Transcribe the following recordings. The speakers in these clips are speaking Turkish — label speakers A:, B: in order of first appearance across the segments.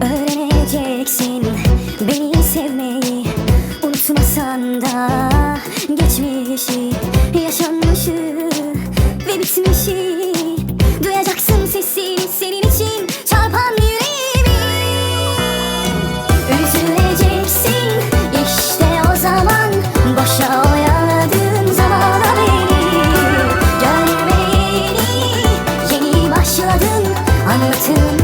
A: Öğreneceksin beni sevmeyi. Unutmasan da geçmişi Yaşanmışı ve bitmişi. Duyacaksın sesini senin için çarpan yüreğimi. Üzüleceksin işte o zaman Boşa oyaladığın zamana beni. Görmeyeni yeni başladın Anlatınca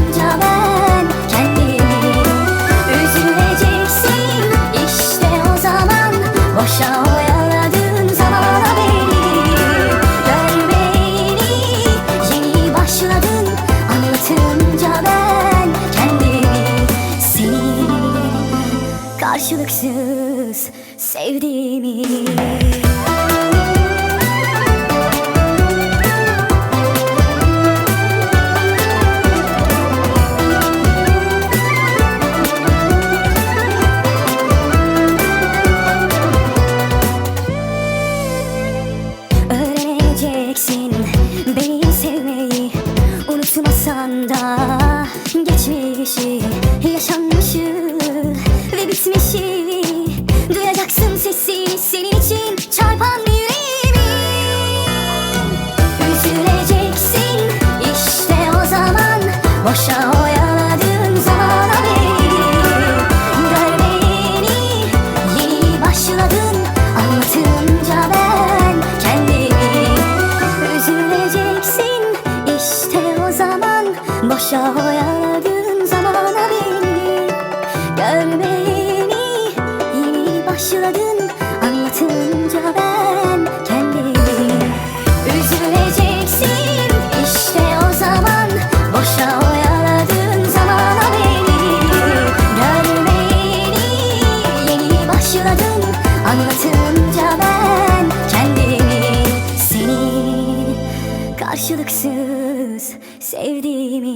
A: karşılıksız sevdiğimi. Öğreneceksin beni sevmeyi Unutmasan da Üzüleceksin işte o zaman Boşa oyaladığın zamana beni. Görmeyeni yeni başladın. Anlatınca ben kendimi Üzüleceksin. İşte o zaman Boşa oyaladığın zamana beni. Görmeyeni yeni başladın. Anlatınca karşılıksız sevdiğimi